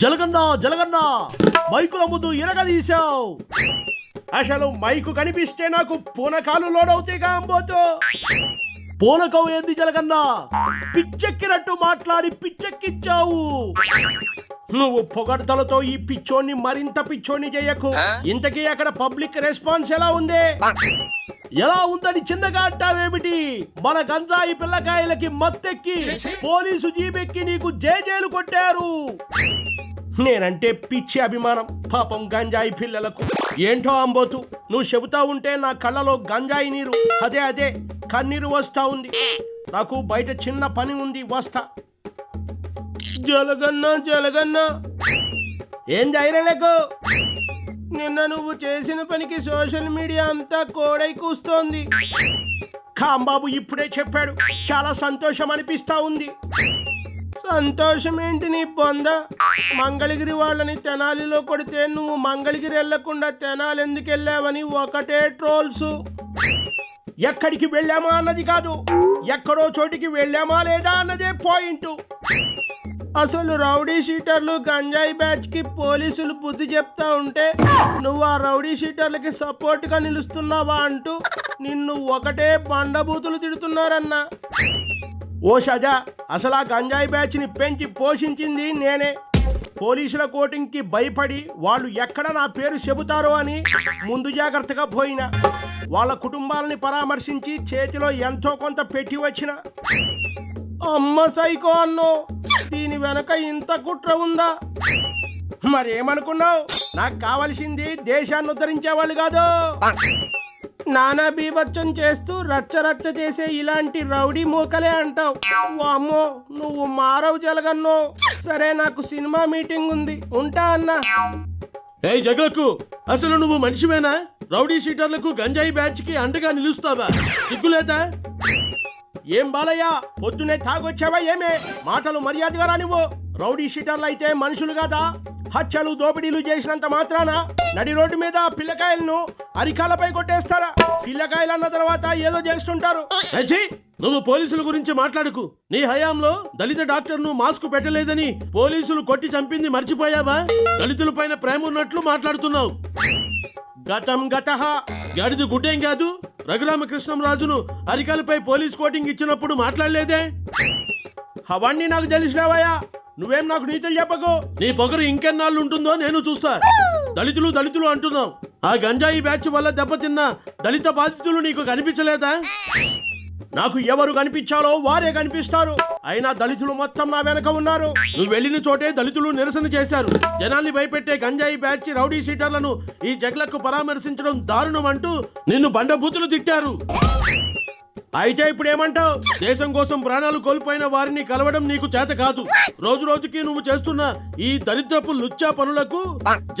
జలగన్నా జలగన్నా మైకుల ముందు ఇరగదీశావు అసలు మైకు కనిపిస్తే నాకు పూనకాలు లోడ్ అవుతాయిగా అంబోతో పూనకం ఏంది జలగన్నా? పిచ్చెక్కినట్టు మాట్లాడి పిచ్చెక్కిచ్చావు. నువ్వు పొగడ్తలతో ఈ పిచ్చోన్ని మరింత పిచ్చోన్ని చేయకు. ఇంతకీ అక్కడ పబ్లిక్ రెస్పాన్స్ ఎలా ఉంది? ఎలా ఉందని చిన్నగా అంటావేమిటి? మన గంజాయి పిల్లకాయలకి మత్తెక్కి పోలీసు జీబెక్కి నీకు జేజేలు కొట్టారు. నేనంటే పిచ్చి అభిమానం పాపం గంజాయి పిల్లలకు. ఏంటో అంబోతు నువ్వు చెబుతా ఉంటే నా కళ్ళలో గంజాయి నీరు. అదే అదే కన్నీరు వస్తా ఉంది. నాకు బయట చిన్న పని ఉంది వస్తా. జలగన్నా జలగన్నా. ఏం ధైర్యం లేకు నిన్న నువ్వు చేసిన పనికి సోషల్ మీడియా అంతా కోడై కూస్తోంది. కాంబాబు ఇప్పుడే చెప్పాడు చాలా సంతోషం అనిపిస్తా ఉంది. సంతోషం ఏంటి నీ బొంద? మంగళగిరి వాళ్ళని తెనాలిలో కొడితే నువ్వు మంగళగిరి వెళ్ళకుండా తెనాలి ఎందుకు వెళ్ళావని ఒకటే ట్రోల్స్. ఎక్కడికి వెళ్ళామా అన్నది కాదు ఎక్కడో చోటికి వెళ్ళామా లేదా అన్నదే పాయింట్. అసలు రౌడీ షీటర్లు గంజాయి బ్యాచ్కి పోలీసులు బుద్ధి చెప్తా ఉంటే నువ్వు ఆ రౌడీ షీటర్లకి సపోర్ట్గా నిలుస్తున్నావా అంటూ నిన్ను ఒకటే పండబూతులు తిడుతున్నారన్నా. ఓ షజా అసలు ఆ గంజాయి బ్యాచ్ని పెంచి పోషించింది నేనే. పోలీసుల కోటింగ్కి భయపడి వాళ్ళు ఎక్కడ నా పేరు చెబుతారో అని ముందు జాగ్రత్తగా పోయిన. వాళ్ళ కుటుంబాలని పరామర్శించి చేతిలో ఎంతో కొంత పెట్టి వచ్చిన. అమ్మ సైకో అన్నో. దీని వెనక ఇంత కుట్ర ఉందా? మరేమనుకున్నావు? నాకు కావలసింది దేశాన్ని ఉద్ధరించే వాళ్ళు కాదు. నానా బీభత్సం చేస్తూ రచ్చ రచ్చ చేసే ఇలాంటి రౌడీ మూకలే అంటావు. అమ్మో నువ్వు మారవు జలగన్నో. సరే నాకు సినిమా మీటింగ్ ఉంది. ఉంటా అన్నా. ఏ జగలకు అసలు నువ్వు మనిషివేనా? రౌడీ షీటర్లకు గంజాయి బ్యాచ్కి అండగా నిలుస్తావా? సిగ్గులేదా? ఏం బాలయ్య? పొద్దునే తాగొచ్చావా ఏమే? మాటలు మర్యాదగా రానివ్వు. రౌడీ షీటర్లు అయితే మనుషులు కాదా? హత్యలు దోపిడీలు చేసినంత మాత్రాన నడి రోడ్డు మీద పిల్లకాయలను అరికాలపై కొట్టేస్తారా? పిల్లకాయలు అన్న తర్వాత ఏదో చేస్తుంటారు. నువ్వు పోలీసుల గురించి మాట్లాడుకు. నీ హయాంలో దళిత డాక్టర్ను మాస్క్ పెట్టలేదని పోలీసులు కొట్టి చంపింది మర్చిపోయావా? దళితుల పైన ప్రేమ ఉన్నట్లు మాట్లాడుతున్నావు. గతం గత. గడిది గుడ్డేం కాదు? రఘురామకృష్ణంరాజును అరికలపై పోలీస్ కోటింగ్ ఇచ్చినప్పుడు మాట్లాడలేదే? అవన్నీ నాకు తెలిసినావయ్యా. నువ్వేం నాకు నీతులు చెప్పకు? నీ పొగరు ఇంకెన్నాళ్ళు ఉంటుందో నేను చూస్తా. దళితులు దళితులు అంటున్నావు. ఆ గంజాయి బ్యాచ్ వల్ల దెబ్బతిన్న దళిత బాధితులు నీకు కనిపించలేదా? నాకు ఎవరు కనిపించాలో వారే కనిపిస్తారు. అయినా దళితులు మొత్తం నా వెనక ఉన్నారు. నువ్వు వెళ్ళిన చోటే దళితులు నిరసన చేశారు. జనాల్ని భయపెట్టే గంజాయి బ్యాచ్ రౌడీ షీటర్లను ఈ జగ్లకు పరామర్శించడం దారుణం అంటూ నిన్ను బండబూతులు తిట్టారు. అయితే ఇప్పుడు ఏమంటావు దేశం కోసం ప్రాణాలు కోల్పోయిన వారిని కలవడం నీకు చేత కాదు. రోజు రోజుకి నువ్వు చేస్తున్న ఈ దరిద్రపు లుచ్చా పనులకు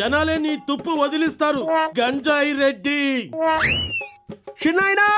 జనాలే నీ తుప్పు వదిలిస్తారు. గంజాయి రెడ్డి. చిన్నాయినా